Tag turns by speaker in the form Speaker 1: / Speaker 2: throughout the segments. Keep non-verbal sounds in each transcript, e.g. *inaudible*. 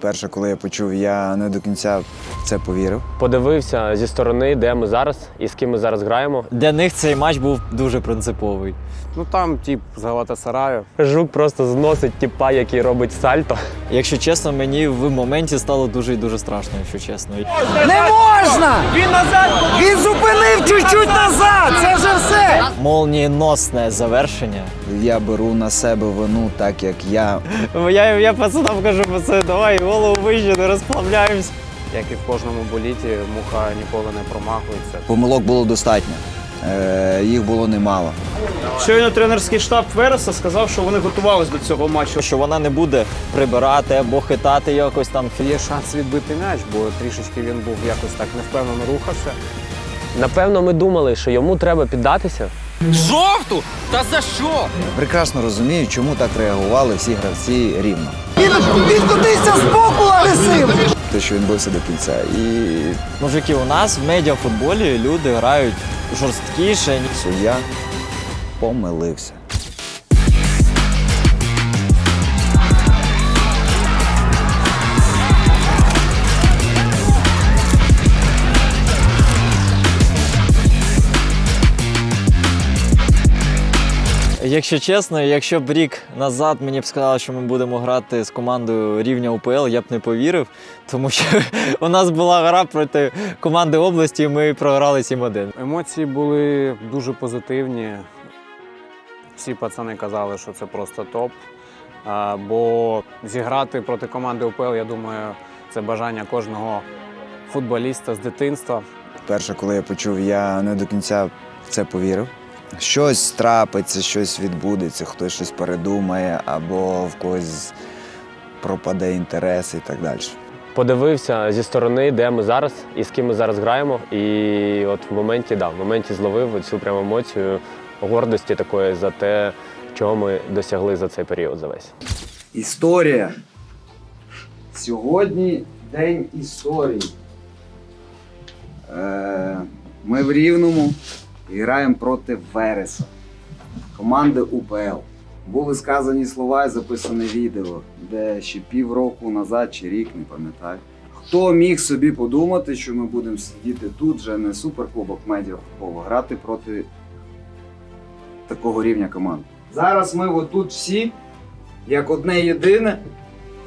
Speaker 1: Перше, коли я почув, я не до кінця в це повірив.
Speaker 2: Подивився зі сторони, де ми зараз і з ким ми зараз граємо.
Speaker 3: Для них цей матч був дуже принциповий.
Speaker 4: Ну там тип з Галатасараю.
Speaker 2: Жук просто зносить тіпа, який робить сальто.
Speaker 3: Якщо чесно, мені в моменті стало дуже і дуже страшно, якщо чесно.
Speaker 5: Не можна! Він назад! Він зупинив чуть-чуть назад! Це вже все!
Speaker 3: Молнієносне завершення.
Speaker 1: Я беру на себе вину, так як я
Speaker 3: Я, я пацанам кажу, пацани, давай голову вище, не розплавляємось.
Speaker 4: Як і в кожному боліті, муха ніколи не промахується.
Speaker 1: помилок було достатньо. Е, їх було немало.
Speaker 6: Щойно тренерський штаб Вереса сказав, що вони готувалися до цього матчу.
Speaker 3: Що вона не буде прибирати або хитати якось там.
Speaker 4: Є шанс відбити м'яч, бо трішечки він був якось так невпевнено рухався.
Speaker 2: Напевно, ми думали, що йому треба піддатися.
Speaker 5: Жовту? Та за що?
Speaker 1: Прекрасно розумію, чому так реагували всі гравці рівно.
Speaker 5: Він відкотився з боку агресивно!
Speaker 1: Те, що він бився до кінця. І
Speaker 3: Мужики, у нас в медіафутболі люди грають жорсткіше.
Speaker 1: суддя помилився.
Speaker 3: Якщо чесно, якщо б рік назад мені б сказали, що ми будемо грати з командою рівня УПЛ, я б не повірив, тому що *laughs* у нас була гра проти команди області, і ми програли 7-1.
Speaker 4: Емоції були дуже позитивні. Всі пацани казали, що це просто топ. А, Бо зіграти проти команди УПЛ, я думаю, це бажання кожного футболіста з дитинства.
Speaker 1: Перше, коли я почув, я не до кінця в це повірив. Щось трапиться, щось відбудеться, хтось щось передумає, або в когось пропаде інтерес і так далі.
Speaker 2: Подивився зі сторони, де ми зараз і з ким ми зараз граємо. І от в моменті, да, в моменті зловив цю прямо емоцію гордості такої за те, чого ми досягли за цей період за весь.
Speaker 7: Історія. Сьогодні день історії. Е, ми в Рівному граємо проти Вереса, команди УПЛ. Були сказані слова і записане відео, де ще півроку назад чи рік, не пам'ятаю. Хто міг собі подумати, що ми будемо сидіти тут, вже не суперкубок медіафутболу, грати проти такого рівня команд. Зараз ми отут всі як одне єдине,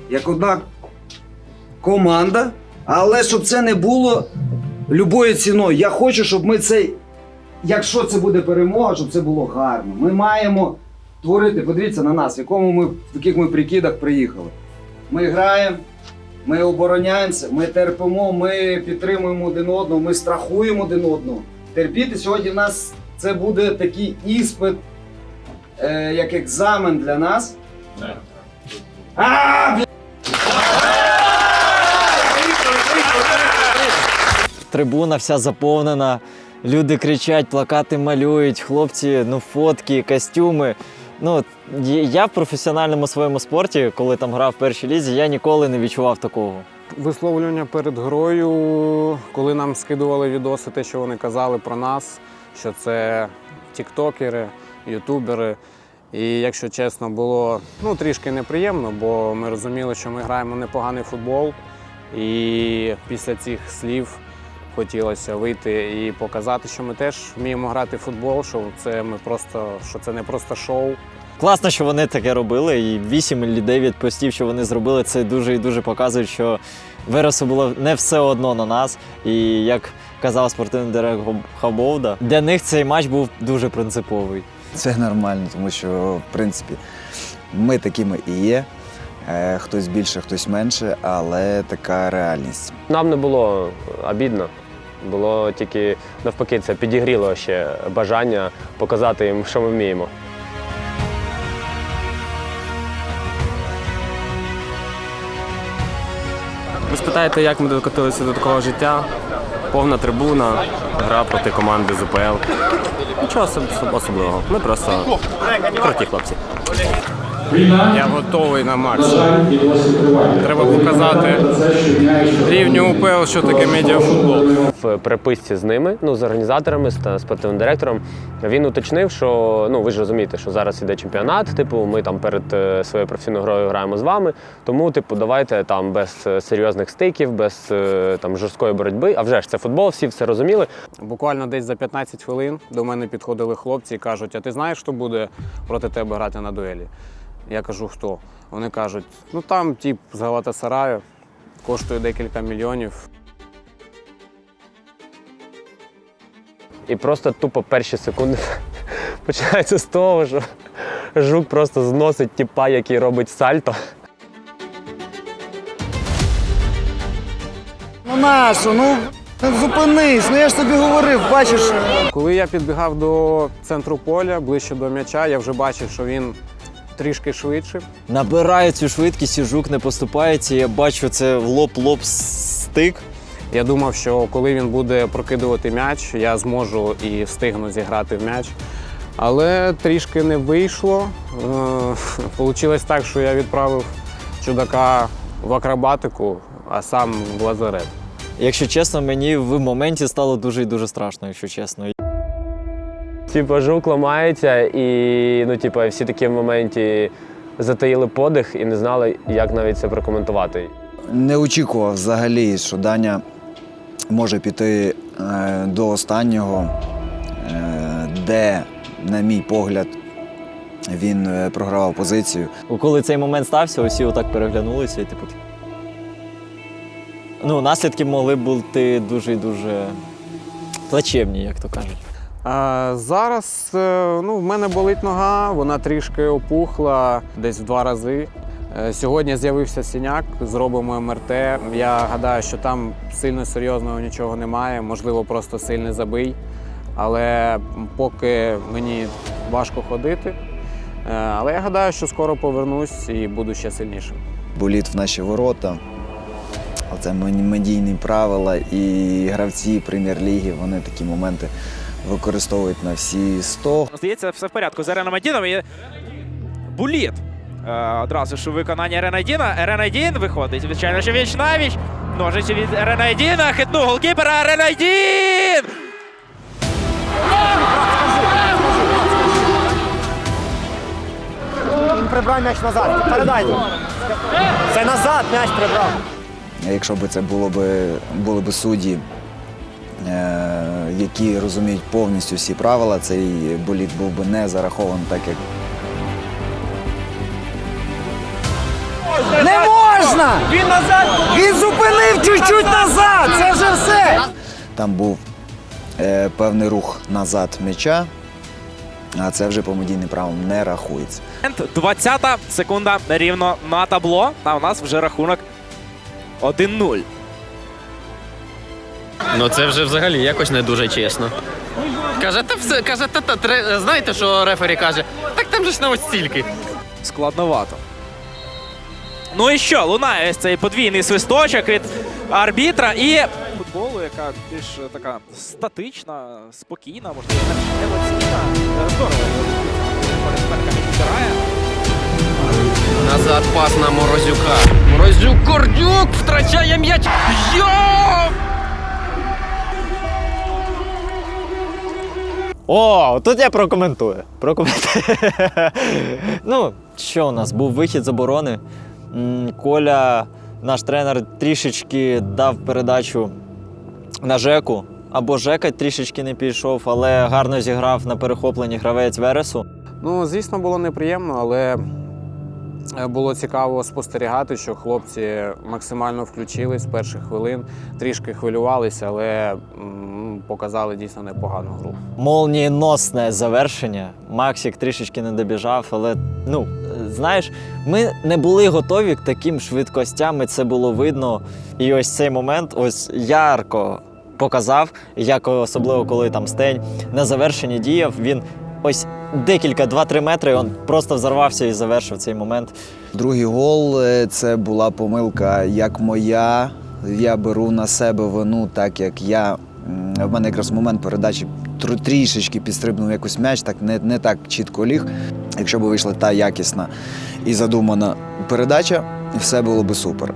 Speaker 7: як одна команда. Але щоб це не було любою ціною. Я хочу, щоб ми цей, якщо це буде перемога, щоб це було гарно. Ми маємо творити, подивіться на нас, в якому ми, в яких ми прикидах приїхали. Ми граємо, ми обороняємося, ми терпимо, ми підтримуємо один одного, ми страхуємо один одного. Терпіти сьогодні в нас це буде такий іспит, е, як екзамен для нас. А, бля!
Speaker 3: Трибуна вся заповнена, люди кричать, плакати малюють, хлопці, ну фотки, костюми. Ну, я в професіональному своєму спорті, коли там грав в першій лізі, я ніколи не відчував такого.
Speaker 4: Висловлювання перед грою, коли нам скидували відоси, те, що вони казали про нас, що це тіктокери, ютубери. І якщо чесно, було ну, трішки неприємно, бо ми розуміли, що ми граємо непоганий футбол. І після цих слів хотілося вийти і показати, що ми теж вміємо грати в футбол, що це ми просто що це не просто шоу.
Speaker 3: Класно, що вони таке робили, і 8 чи 9 постів, що вони зробили, це дуже і дуже показує, що Вересу було не все одно на нас. І як казав спортивний директор Хабовда, для них цей матч був дуже принциповий.
Speaker 1: Це нормально, тому що, в принципі, ми такими і є. Е, Хтось більше, хтось менше, але така реальність.
Speaker 2: Нам не було обідно. Було тільки навпаки, це підігріло ще бажання показати їм, що ми вміємо.
Speaker 8: Ви спитаєте, як ми докотилися до такого життя? Повна трибуна, гра проти команди з УПЛ. Нічого особливого. Ми просто круті хлопці.
Speaker 4: Я готовий на максимум. Треба показати рівню УПЛ, що таке медіафутбол.
Speaker 2: В переписці з ними, ну з організаторами, з та спортивним директором, він уточнив, що ну ви ж розумієте, що зараз іде чемпіонат. Типу, ми там перед е, своєю професійною грою граємо з вами. Тому, типу, давайте там без е, серйозних стиків, без е, там жорсткої боротьби. А вже ж це футбол, всі все розуміли.
Speaker 4: Буквально десь за 15 хвилин до мене підходили хлопці і кажуть: а ти знаєш, хто буде проти тебе грати на дуелі? Я кажу, хто? Вони кажуть, ну там тип з Галатасараю, коштує декілька мільйонів.
Speaker 2: І просто тупо перші секунди *laughs* починається з того, що жук просто зносить тіпа, який робить сальто.
Speaker 5: Ну нашу, ну ну, зупинись, ну я ж тобі говорив, бачиш.
Speaker 4: Коли я підбігав до центру поля, ближче до м'яча, я вже бачив, що він трішки швидше.
Speaker 3: Набирає цю швидкість, і жук не поступається. Я бачу це в лоб-лоб стик.
Speaker 4: Я думав, що коли він буде прокидувати м'яч, я зможу і встигну зіграти в м'яч. Але трішки не вийшло. *laughs* Получилось так, що я відправив чудака в акробатику, а сам в лазарет.
Speaker 3: Якщо чесно, мені в моменті стало дуже і дуже страшно, якщо чесно.
Speaker 2: Типа жук ламається, і ну, типа, всі такі в моменті затаїли подих і не знали, як навіть це прокоментувати.
Speaker 1: Не очікував взагалі, що Даня може піти е, до останнього, е, де, на мій погляд, він е, програвав позицію.
Speaker 3: Коли цей момент стався, усі отак переглянулися і типу. Ну, наслідки могли бути дуже і дуже плачевні, як то кажуть.
Speaker 4: Зараз е, ну, в мене болить нога, вона трішки опухла десь в два рази. Е, Сьогодні з'явився синяк, зробимо МРТ. Я гадаю, що там сильно серйозного нічого немає, можливо, просто сильний забий. Але поки мені важко ходити. Е, Але я гадаю, що скоро повернусь і буду ще сильнішим.
Speaker 1: Боліт в наші ворота. Мен- медійні правила, і гравці прем'єр-ліги вони такі моменти використовують на всі 100.
Speaker 9: Здається, все в порядку з Реномадіном і Буліт. Е, одразу ж у виконанні Ренайдіна. Ренайдін виходить, звичайно, що віч навіч. Ножиці від Ренайдіна. Хитнув голкіпера. Ренайдін!
Speaker 5: Він прибрав м'яч назад. Передайте. Це назад м'яч прибрав.
Speaker 1: Якщо б це було б, були б судді, які розуміють повністю всі правила, цей боліт був би не зарахований так, як
Speaker 5: Не можна! Він назад! Він зупинив чуть-чуть назад! Це вже все!
Speaker 1: там був е, певний рух назад м'яча, а це вже по медійним правилам не рахується.
Speaker 9: 20 секунда рівно на табло. А у нас вже рахунок 1-0.
Speaker 10: Ну це вже взагалі якось не дуже чесно. Каже, та все, каже, та, та, тре- знаєте, що рефері каже? Так там же ж на ось стільки.
Speaker 9: Складновато. Ну і що, лунає ось цей подвійний свисточок від арбітра і. Футболу, яка більш така статична, спокійна, можливо, емоційна. Здорово. Перед підбирає.
Speaker 10: Назад пас на Морозюка. Морозюк Кордюк втрачає м'яч. Йо!
Speaker 3: О, тут я прокоментую. Прокоментую. *laughs* ну, що у нас? Був вихід з оборони. Коля, наш тренер, трішечки дав передачу на Жеку. Або Жека трішечки не пішов, але гарно зіграв на перехопленні гравець Вересу.
Speaker 4: Ну, звісно, було неприємно, але е, було цікаво спостерігати, що хлопці максимально включились з перших хвилин, трішки хвилювалися, але показали дійсно непогану гру.
Speaker 3: Молнієносне завершення. Максик трішечки не добіжав, але ну знаєш, ми не були готові к таким швидкостям, і це було видно. І ось цей момент ось ярко показав, як особливо коли там стень на завершенні діяв. Він ось декілька, 2-3 метри, він просто взорвався і завершив цей момент.
Speaker 1: Другий гол е, це була помилка як моя. Я беру на себе вину, так як я. М, В мене якраз момент передачі трішечки підстрибнув якось м'яч, так не, не так чітко ліг. якщо б вийшла та якісна і задумана передача, все було би супер.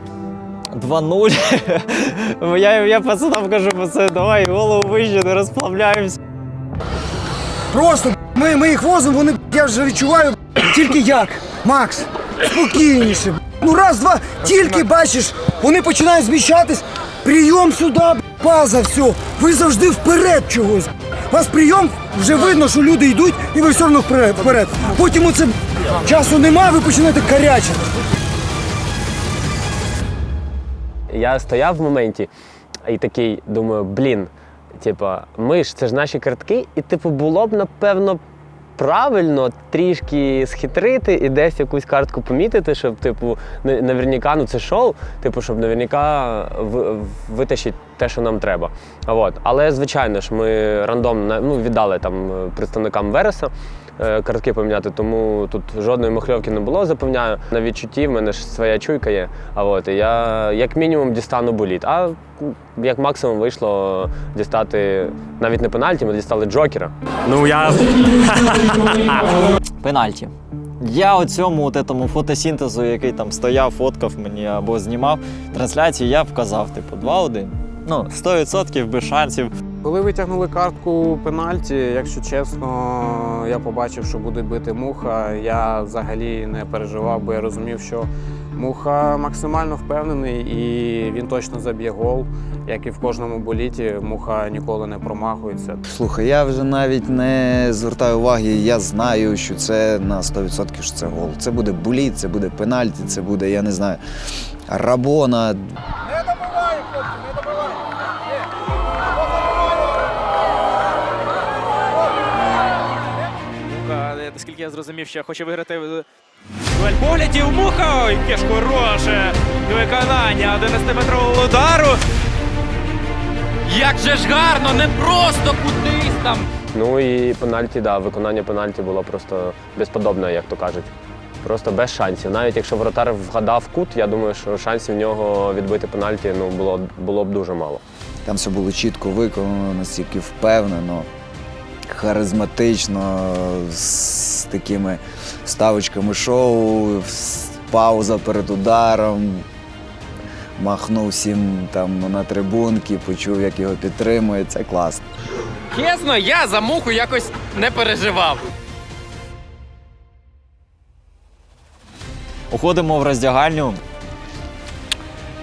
Speaker 3: 2-0. *laughs* я, я пацанам кажу, пацани, давай голову вище, не розплавляємося.
Speaker 5: Просто ми, ми їх возимо, вони я вже відчуваю тільки як. Макс, спокійніше. Ну раз, два, тільки бачиш, вони починають зміщатись. Прийом сюди, база, все. Ви завжди вперед чогось. У вас прийом, вже видно, що люди йдуть, і ви все одно вперед. вперед. Потім оце часу немає, ви починаєте карячити.
Speaker 2: Я стояв в моменті і такий думаю, блін, типа, ми ж це ж наші картки, і типу було б напевно. Правильно трішки схитрити і десь якусь картку помітити, щоб, типу, на- наверняка, ну це шоу, типу, щоб наверняка ви- витащити те, що нам треба. А от. Але, звичайно ж, ми рандомно ну, віддали там е, представникам Вереса картки поміняти, тому тут жодної махльовки не було, запевняю. На відчутті в мене ж своя чуйка є. А от я як мінімум дістану боліт. А як максимум вийшло дістати навіть не пенальті, ми дістали Джокера.
Speaker 8: Ну я *laughs*
Speaker 3: Пенальті. Я оцьому от этому фотосінтезу, який там стояв, фоткав мені або знімав трансляцію, я вказав, типу, 2-1. Ну, 100% без шансів.
Speaker 4: Коли витягнули картку пенальті, якщо чесно, я побачив, що буде бити муха. Я взагалі не переживав, бо я розумів, що муха максимально впевнений і він точно заб'є гол. Як і в кожному боліті, муха ніколи не промахується.
Speaker 1: Слухай, я вже навіть не звертаю уваги, я знаю, що це на 100% що це гол. Це буде буліт, це буде пенальті, це буде, я не знаю, рабона.
Speaker 9: Наскільки я зрозумів, що хоче виграти дуель поглядів. Муха! Ой, яке ж хороше виконання 11-метрового удару.
Speaker 10: Як же ж гарно, не просто кудись там.
Speaker 2: Ну і пенальті, да, виконання пенальті було просто безподобне, як то кажуть. Просто без шансів. Навіть якщо воротар вгадав кут, я думаю, що шансів в нього відбити пенальті ну, було, було б дуже мало.
Speaker 1: Там все було чітко виконано, настільки впевнено, харизматично, з такими ставочками шоу, пауза перед ударом. Махнув всім там на трибунки, почув, як його підтримують. Це класно.
Speaker 10: Чесно, я за муху якось не переживав.
Speaker 3: Уходимо в роздягальню.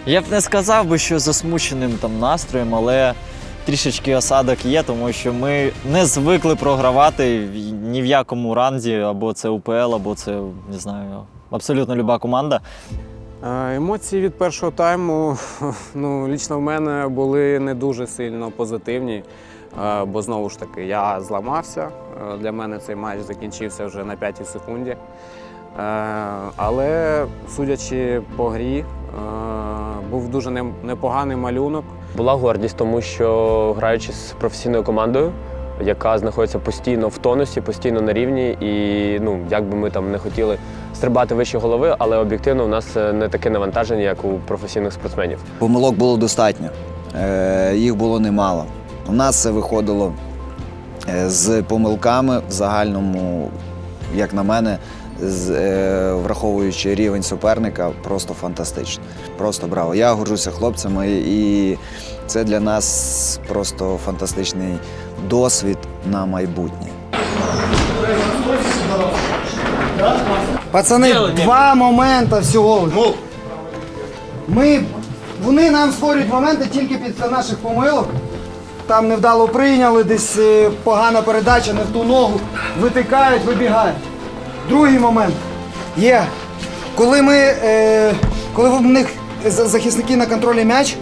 Speaker 3: Я б не сказав би, що засмученим там настроєм, але трішечки осадок є, тому що ми не звикли програвати ні в якому ранзі, або це УПЛ, або це не знаю, абсолютно люба команда.
Speaker 4: Е, Емоції від першого тайму, *laughs* ну, лічно в мене були не дуже сильно позитивні, е, бо знову ж таки я зламався. Е, Для мене цей матч закінчився вже на п'ятій секунді. Е, Але судячи по грі, е, був дуже непоганий малюнок.
Speaker 2: Була гордість, тому що граючи з професійною командою, яка знаходиться постійно в тонусі, постійно на рівні, і ну, як би ми там не хотіли стрибати вище голови, але об'єктивно у нас е, не таке навантаження, як у професійних спортсменів.
Speaker 1: Помилок було достатньо, їх було немало. У нас це виходило з помилками в загальному, як на мене, враховуючи рівень суперника, просто фантастично. Просто браво. Я горжуся хлопцями, і це для нас просто фантастичний досвід на майбутнє.
Speaker 5: Пацани, два моменти всього. Ми, вони нам створюють моменти тільки після наших помилок. Там невдало прийняли, десь е, погана передача, не в ту ногу, витикають, вибігають. Другий момент є. Коли ми, е, коли в них захисники на контролі м'яч,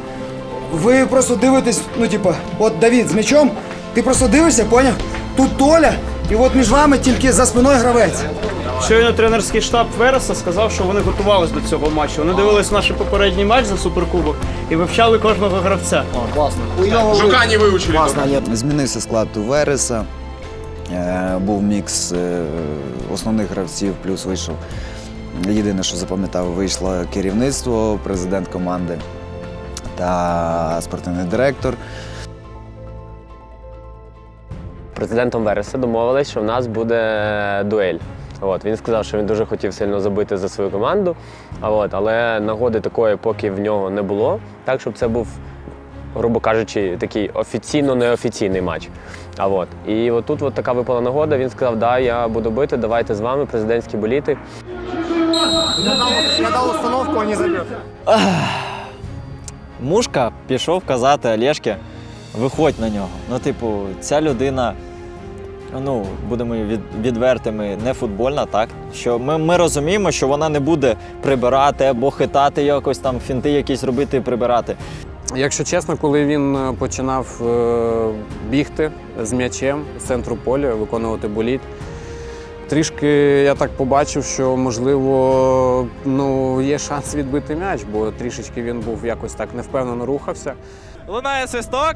Speaker 5: ви просто дивитесь, ну типа, от Давід з м'ячом, ти просто дивишся, поняв? Тут Толя, і от між вами тільки за спиною гравець.
Speaker 6: щойно тренерський штаб Вереса сказав, що вони готувалися до цього матчу. Вони дивились наш попередній матч за суперкубок і вивчали кожного гравця.
Speaker 1: Змінився склад у Вереса, був мікс е, основних гравців, плюс вийшов. Єдине, що запам'ятав, вийшло керівництво, президент команди та спортивний директор.
Speaker 2: Президентом Вереса домовились, що в нас буде дуель. От, він сказав, що він дуже хотів сильно забити за свою команду. От, але нагоди такої поки в нього не було. Так, щоб це був, грубо кажучи, такий офіційно-неофіційний матч. А от. І от тут от така випала нагода. Він сказав, да, я буду бити, давайте з вами, президентські боліти.
Speaker 5: Я дав установку, вони заб'ють.
Speaker 3: Мушка пішов казати Олешки, виходь на нього. Ну, типу, ця людина, ну, будемо від, відвертими, не футбольна, так? Що ми, ми розуміємо, що вона не буде прибирати або хитати якось там, фінти якісь робити і прибирати.
Speaker 4: Якщо чесно, коли він е, починав е, бігти з м'ячем з центру поля, виконувати боліт, трішки я так побачив, що можливо ну, є шанс відбити м'яч, бо трішечки він був якось так невпевнено рухався.
Speaker 9: Лунає свисток.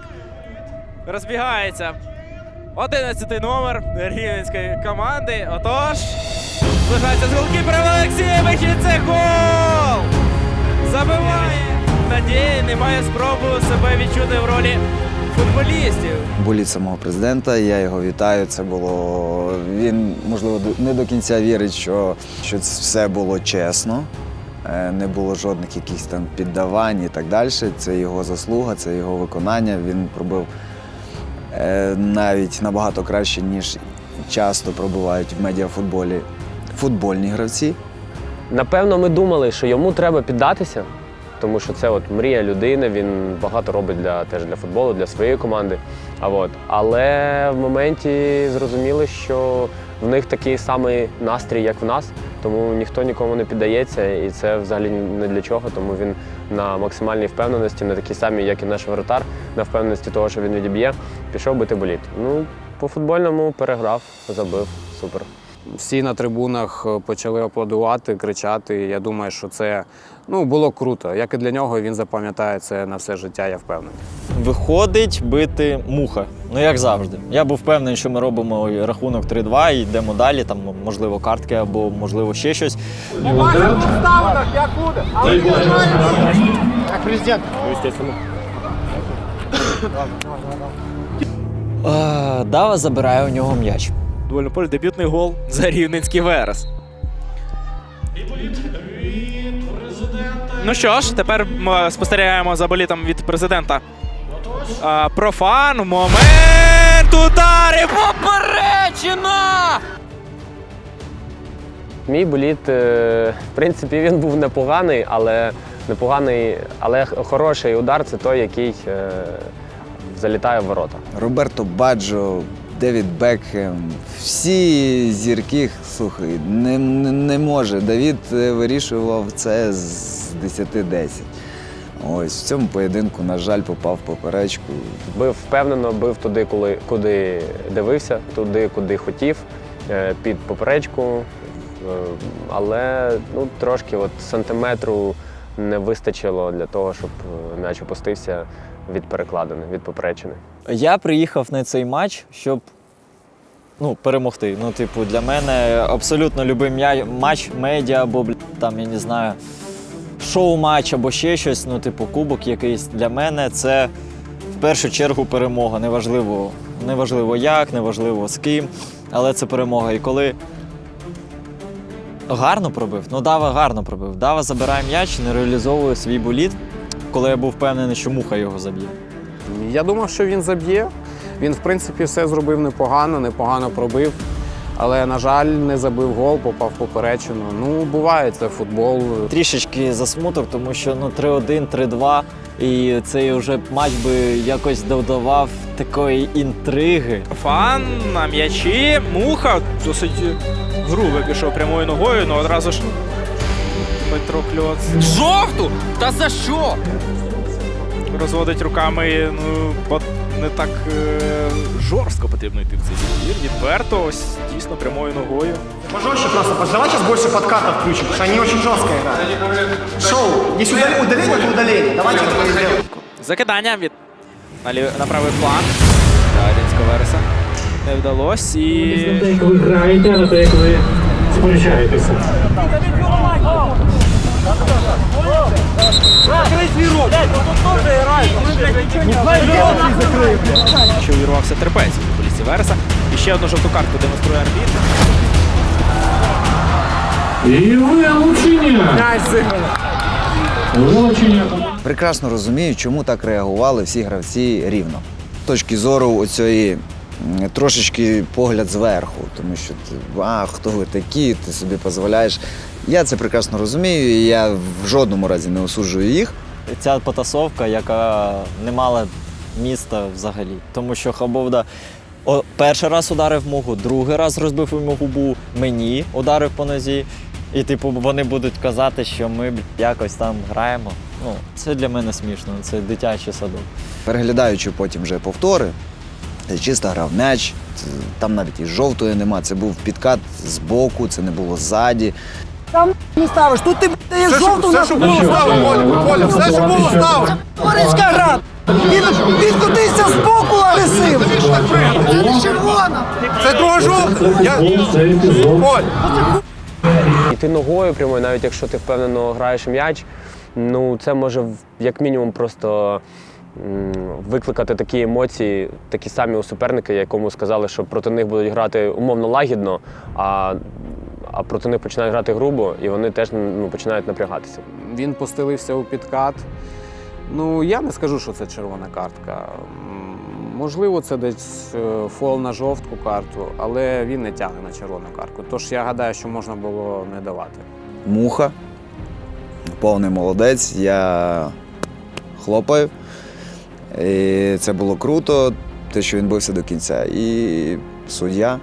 Speaker 9: Розбігається. 11 номер рівненської команди. Отож. Злежається з голкіпером Олексієвич і це гол! Забиває! Надії немає спробу себе відчути в ролі футболістів.
Speaker 1: Боліт самого президента, я його вітаю. Це було. Він, можливо, не до кінця вірить, що, що це все було чесно. Е, Не було жодних якихось там піддавань і так далі. Це його заслуга, це його виконання. Він пробив е, навіть набагато краще, ніж часто пробувають в медіафутболі футбольні гравці.
Speaker 2: Напевно, ми думали, що йому треба піддатися, тому що це от мрія людини, він багато робить для, теж для футболу, для своєї команди. А от. Але в моменті зрозуміли, що в них такий самий настрій, як в нас, тому ніхто нікому не піддається, і це взагалі не для чого, тому він на максимальній впевненості, на такій самій, як і наш воротар, на впевненості того, що він відіб'є, пішов бити боліт. Ну, по футбольному переграв, забив, супер.
Speaker 4: Всі на трибунах е, почали аплодувати, кричати. Я думаю, що це ну, було круто. Як і для нього, він запам'ятає це на все життя, я впевнений.
Speaker 3: Виходить бити муха. Ну як завжди. Я був впевнений, що ми робимо рахунок 3-2 і йдемо далі. Там можливо картки або можливо ще щось.
Speaker 5: Як президент.
Speaker 3: Е, Дава забирає у нього м'яч.
Speaker 9: Довольно поле дебютний гол за рівненський Верес. Ну що ж, тепер ми спостерігаємо за болітом від президента. А, профан, момент, удари, поперечина!
Speaker 2: Мій боліт, е, в принципі, він був непоганий, але непоганий, але хороший удар це той, який е, залітає в ворота.
Speaker 1: Роберто Баджо, Девід Бекхем, всі зірки, слухай, не, не, не може. Давід е, вирішував це з 10-10. Ось в цьому поєдинку, на жаль, попав в поперечку.
Speaker 2: Бив впевнено, бив туди, коли, куди дивився, туди, куди хотів, е, під поперечку. Е, Але ну, трошки от сантиметру не вистачило для того, щоб м'яч опустився від перекладини, від поперечини.
Speaker 3: Я приїхав на цей матч, щоб ну, перемогти. Ну, типу, для мене абсолютно любий матч, медіа або там, я не знаю, шоу-матч або ще щось, ну, типу, кубок якийсь. Для мене це в першу чергу перемога. Неважливо, неважливо як, неважливо з ким, але це перемога. І коли гарно пробив, ну Дава гарно пробив. Дава забирає м'яч, не реалізовує свій боліт, коли я був впевнений, що муха його заб'є.
Speaker 4: Я думав, що він заб'є. Він, в принципі, все зробив непогано, непогано пробив. Але, на жаль, не забив гол, попав поперечину. Ну, буває, це футбол.
Speaker 3: Трішечки засмуток, тому що ну 3-1, 3-2, і цей вже матч би якось додавав такої інтриги.
Speaker 9: Профан на м'ячі, муха, досить грубо пішов прямою ногою, ну одразу ж Петро Кльоц
Speaker 10: Жовту? Та за що?
Speaker 9: Розводить руками, ну, бо не так е, жорстко потрібно йти в цей відбір. Відверто, ось дійсно прямою ногою.
Speaker 5: Пожестче просто, давай сейчас больше подкатов включим, потому что они очень жестко играют. Шоу, удаление, удаление, то удаление. Давайте это сделаем.
Speaker 9: Закидання від на, лів... на правий фланг. Рівненського Вереса. Не вдалося і.
Speaker 11: як ви граєте, а не те, як ви сперечаєтеся.
Speaker 9: Що увірвався терпець у полісі Вереса. І ще одну жовту картку демонструє арбітр.
Speaker 11: І вилучення! Вилучення.
Speaker 1: Прекрасно розумію, чому так реагували всі гравці рівно. З точки зору оцієї трошечки погляд зверху, тому що ти, а хто ви такі, ти собі дозволяєш. Я це прекрасно розумію, і я в жодному разі не осуджую їх.
Speaker 3: Ця потасовка, яка не мала міста взагалі. Тому що Хабовда о, перший раз ударив мугу, другий раз розбив йому губу, мені ударив по нозі. І, типу, вони будуть казати, що ми якось там граємо. Ну, це для мене смішно, це дитячий садок.
Speaker 1: Переглядаючи потім вже повтори, це чисто грав м'яч, там навіть і жовтої нема. Це був підкат з боку, це не було ззаді.
Speaker 5: Не ставиш, тут ти даєш жовту на
Speaker 11: що було ставив,
Speaker 5: Коля, все, що було ставив. Боричка гра. Він відкотився з боку агресивно. Це не червона.
Speaker 11: Це друга жовта! Це епізод.
Speaker 2: І ти ногою прямою, навіть якщо ти впевнено граєш м'яч, ну це може як мінімум просто викликати такі емоції, такі самі у суперника, якому сказали, що проти них будуть грати умовно лагідно, а, а проти них починають грати грубо, і вони теж ну, починають напрягатися.
Speaker 4: Він постелився у підкат. Ну, я не скажу, що це червона картка. Можливо, це десь е, фол на жовту карту, але він не тягне на червону картку. Тож я гадаю, що можна було не давати.
Speaker 1: Муха, повний молодець, я хлопаю. І це було круто, те, що він бився до кінця. І суддя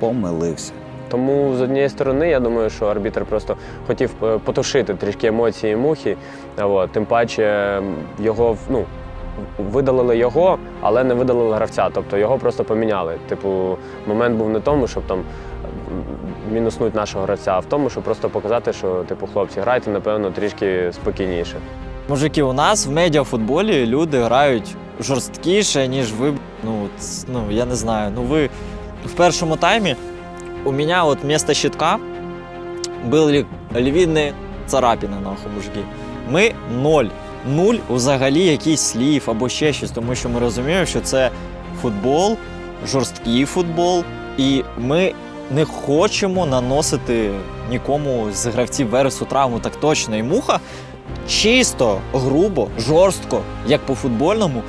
Speaker 1: помилився.
Speaker 2: Тому з однієї сторони, я думаю, що арбітр просто хотів е, потушити трішки емоції мухи. От, тим паче його ну, видалили його, але не видалили гравця. Тобто його просто поміняли. Типу, момент був не тому, щоб там мінуснуть нашого гравця, а в тому, щоб просто показати, що типу, хлопці, грайте, напевно, трішки спокійніше.
Speaker 3: Мужики, у нас в медіафутболі люди грають жорсткіше, ніж ви. Ну, ну я не знаю. Ну ви в першому таймі у мене от вместо щитка були львівні царапини, нахуй, мужики. Ми ноль. Нуль взагалі якийсь слів або ще щось, тому що ми розуміємо, що це футбол, жорсткий футбол, і ми не хочемо наносити нікому з гравців вересу травму так точно. І муха чисто, грубо, жорстко, як по футбольному,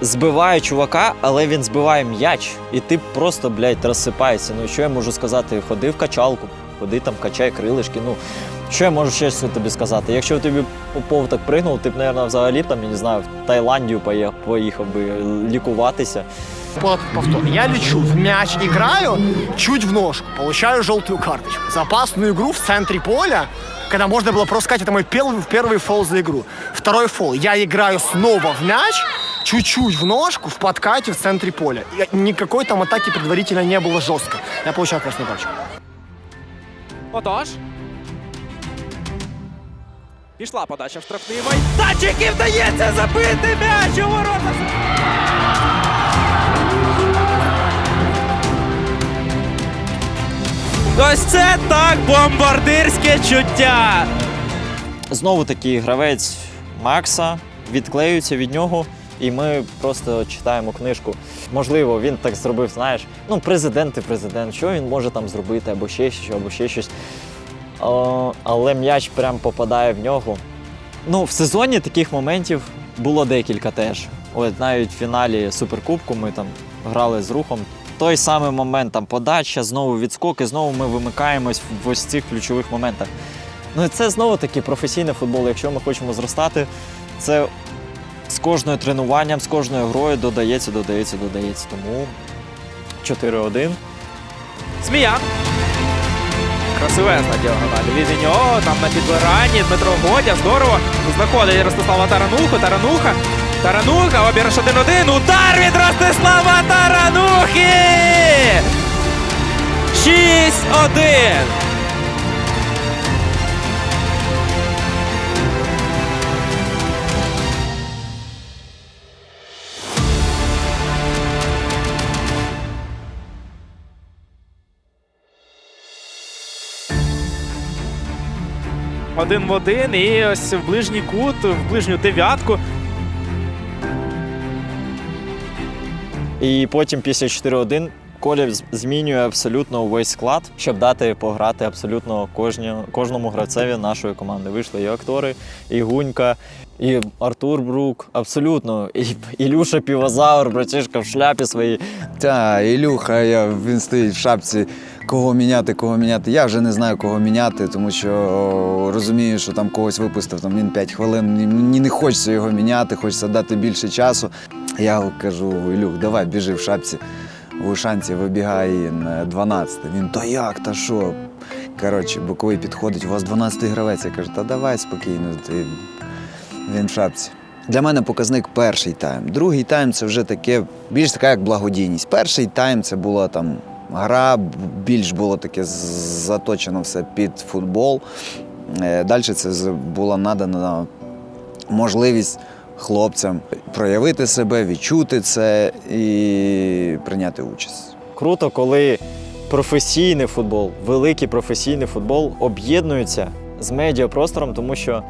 Speaker 3: збиває чувака, але він збиває м'яч, і ти просто, блядь, розсипаєшся. Ну що я можу сказати? Ходи в качалку, ходи там, качай крилишки. Ну що я можу ще тобі сказати? Якщо тобі Попов так пригнув, ти б, мабуть, взагалі там, я не знаю, в Таїландію поїхав, поїхав би лікуватися.
Speaker 12: повтор. Я лечу, в мяч играю, чуть в ножку, получаю желтую карточку. За опасную игру в центре поля, когда можно было просто сказать, это мой первый, первый фол за игру. Второй фол. Я играю снова в мяч, чуть-чуть в ножку, в подкате в центре поля. И никакой там атаки предварительно не было жестко. Я получаю красную карточку.
Speaker 9: Отож. Пішла подача в штрафний майданчик і вдається забити м'яч у ворота. Ось це так бомбардирське чуття.
Speaker 3: Знову таки гравець Макса відклеюється від нього, і ми просто читаємо книжку. Можливо, він так зробив, знаєш, ну, президент і президент, що він може там зробити, або ще щось, або ще щось. О, але м'яч прям попадає в нього. Ну, в сезоні таких моментів було декілька теж. От навіть в фіналі Суперкубку ми там грали з рухом. Той самий момент, там подача, знову відскок, і знову ми вимикаємось в ось цих ключових моментах. Ну і це знову таки професійний футбол. Якщо ми хочемо зростати, це з кожною тренуванням, з кожною грою додається, додається, додається. Тому 4-1.
Speaker 9: Змія. Красивезна діагональ. Від нього там на підбиранні Дмитро Годя. Здорово. Знаходить Ростислава Тарануху. Тарануха. Тарануха. Обіраш 1-1. Удар від Ростислава Таранухи. 6-1. Один в один, і ось в ближній кут, в ближню дев'ятку.
Speaker 3: І потім після 4-1 Коля змінює абсолютно увесь склад, щоб дати пограти абсолютно кожні, кожному гравцеві нашої команди. Вийшли і актори, і Гунька, і Артур Брук. Абсолютно. І Ілюша Півозавр, братішка в шляпі своїй.
Speaker 1: Та, Ілюха, я, він стоїть в шапці. Кого міняти, кого міняти. Я вже не знаю, кого міняти, тому що розумію, що там когось випустив там він 5 хвилин. Мені- не хочеться його міняти, хочеться дати більше часу. Я кажу, Ілюх, давай біжи в шапці. В Ушанці вибігає на 12. Він та як, та що? Коротше, боковий підходить, у вас 12 гравець. Я кажу, та давай спокійно, ти... він в шапці. Для мене показник перший тайм. Другий тайм це вже таке, більш така як благодійність. Перший тайм це була там гра, більш було таке заточено все під футбол. Далі це була надана можливість хлопцям проявити себе, відчути це і прийняти участь.
Speaker 3: Круто, коли професійний футбол, великий професійний футбол об'єднується з медіапростором, тому що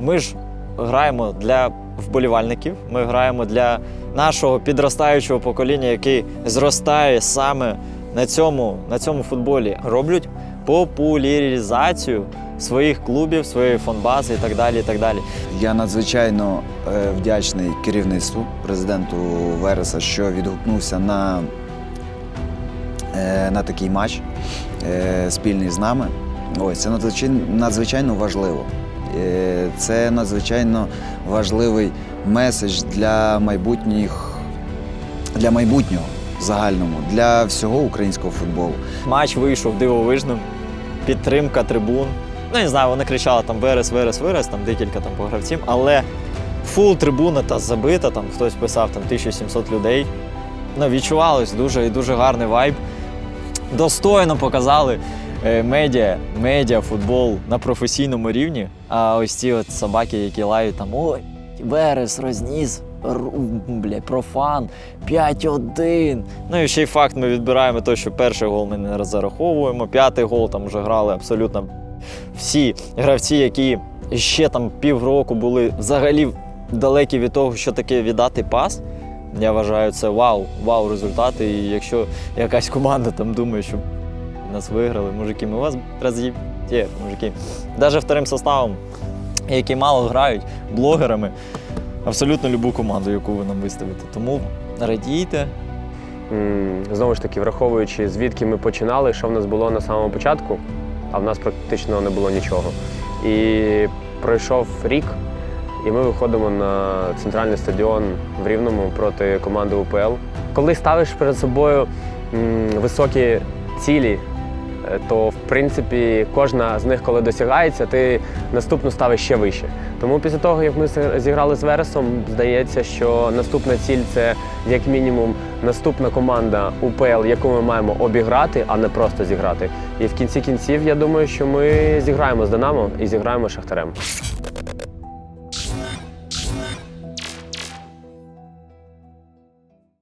Speaker 3: ми ж граємо для вболівальників, ми граємо для нашого підростаючого покоління, який зростає саме на цьому, на цьому футболі. Роблять популяризацію своїх клубів, своєї фонбази і так далі. І так далі.
Speaker 1: Я надзвичайно е, вдячний керівництву, президенту Вереса, що відгукнувся на, е, на такий матч е, спільний з нами. Ось це надзвичайно, надзвичайно важливо. Е, Це надзвичайно важливий меседж для майбутніх, для майбутнього загальному, для всього українського футболу.
Speaker 3: Матч вийшов дивовижним. Підтримка трибун. Ну, не знаю, вони кричали там Верес, Верес, Верес, там декілька там погравців, але фул трибуна та забита, там хтось писав там 1700 людей. Ну, відчувалось дуже і дуже гарний вайб. Достойно показали медіа, медіа, футбол на професійному рівні. А ось ці от собаки, які лають там ой, Верес розніс. Бля, профан 5-1. Ну і ще й факт, ми відбираємо те, що перший гол ми не зараховуємо, п'ятий гол там вже грали абсолютно всі гравці, які ще там півроку були взагалі далекі від того, що таке віддати пас. Я вважаю, це вау, вау результати. І якщо якась команда там думає, що нас виграли, мужики, ми вас роз'їб... Мужики. Навіть вторим составом, які мало грають, блогерами, абсолютно любу команду, яку ви нам виставите. Тому радійте,
Speaker 2: Знову ж таки, враховуючи, звідки ми починали, що в нас було на самому початку, а в нас практично не було нічого. І пройшов рік, і ми виходимо на центральний стадіон в Рівному проти команди УПЛ. Коли ставиш перед собою високі цілі, то в принципі кожна з них, коли досягається, ти наступну ставиш ще вище. Тому після того, як ми зіграли з Вересом, здається, що наступна ціль це як мінімум наступна команда УПЛ, яку ми маємо обіграти, а не просто зіграти. І в кінці кінців я думаю, що ми зіграємо з Динамо і зіграємо з Шахтарем.